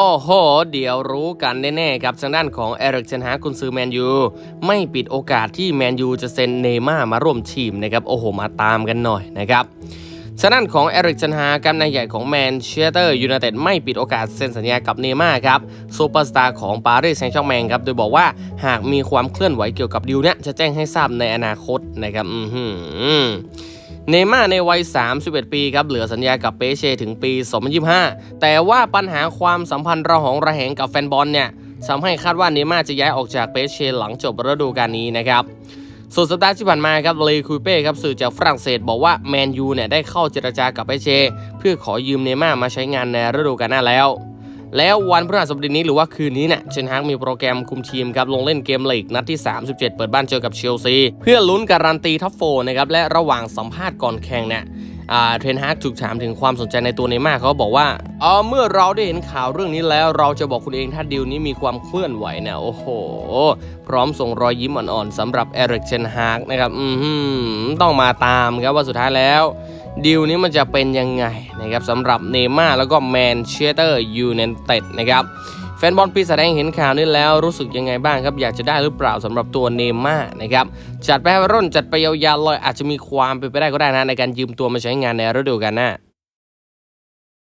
โอ้โห เดี๋ยวรู้กันแน่ๆครับทางด้านของเอริกเชนฮากุนซือแมนยูไม่ปิดโอกาสที่แมนยูจะเซ็นเนม่ามาร่วมทีมนะครับโอ้โห มาตามกันหน่อยนะครับทางด้านของเอริกเชนฮาครับนายใหญ่ของแมนเชสเตอร์ยูไนเต็ดไม่ปิดโอกาสเซ็นสัญญากับเนม่าครับซูเปอร์สตาร์ของปารีสแซงต์แชร์แมงครับ โดยบอกว่าหากมีความเคลื่อนไหวเกี่ยวกับดิวเนี้ยจะแจ้งให้ทราบในอนาคตนะครับอือหือ เนม่าในวัย 31 ปีครับเหลือสัญญากับเปเช่ถึงปี 2025 แต่ว่าปัญหาความสัมพันธ์ระหองระแหงกับแฟนบอลเนี่ยทำให้คาดว่าเนม่าจะย้ายออกจากเปเช่หลังจบฤดูกาลนี้นะครับสุดสัปดาห์ที่ผ่านมาครับเลคูเป้ครับสื่อจากฝรั่งเศสบอกว่าแมนยูเนี่ยได้เข้าเจรจากับเปเช่เพื่อขอยืมเนม่ามาใช้งานในฤดูกาลหน้าแล้ว แล้ววันพฤหัสบดีนี้หรือว่าคืนนี้เนี่ยเชนฮากมีโปรแกรมคุมทีมครับลงเล่นเกมลีกนัดที่ 37 เปิดบ้านเจอกับเชลซีเพื่อลุ้นการันตีท็อปโฟนะครับและระหว่างสัมภาษณ์ก่อนแข่งเนี่ยเทรนฮากถูกถามถึงความสนใจในตัวเนม่าร์เขาบอกว่าเออเมื่อเราได้เห็นข่าวเรื่องนี้แล้ว เราจะบอกคุณเองถ้าดีลนี้มีความเคลื่อนไหวเนี่ยโอ้โห พร้อมส่งรอยยิ้มอ่อนๆสำหรับเอริกเชนฮากนะครับ อือหือต้องมาตามครับว่าสุดท้ายแล้ว ดีลนี้มันจะเป็นยังไงนะครับสำหรับเนม่าแล้วก็แมนเชสเตอร์ยูไนเต็ดนะครับแฟนบอลปีศาจแดงเห็นข่าวนี้แล้วรู้สึกยังไงบ้างครับ อยากจะได้หรือเปล่าสำหรับตัวเนม่านะครับจัดไปให้ร่นจัดไปยาวๆเลยอาจจะมีความเป็นไปได้ก็ได้นะในการยืมตัวมาใช้งานในฤดูกาลหน้า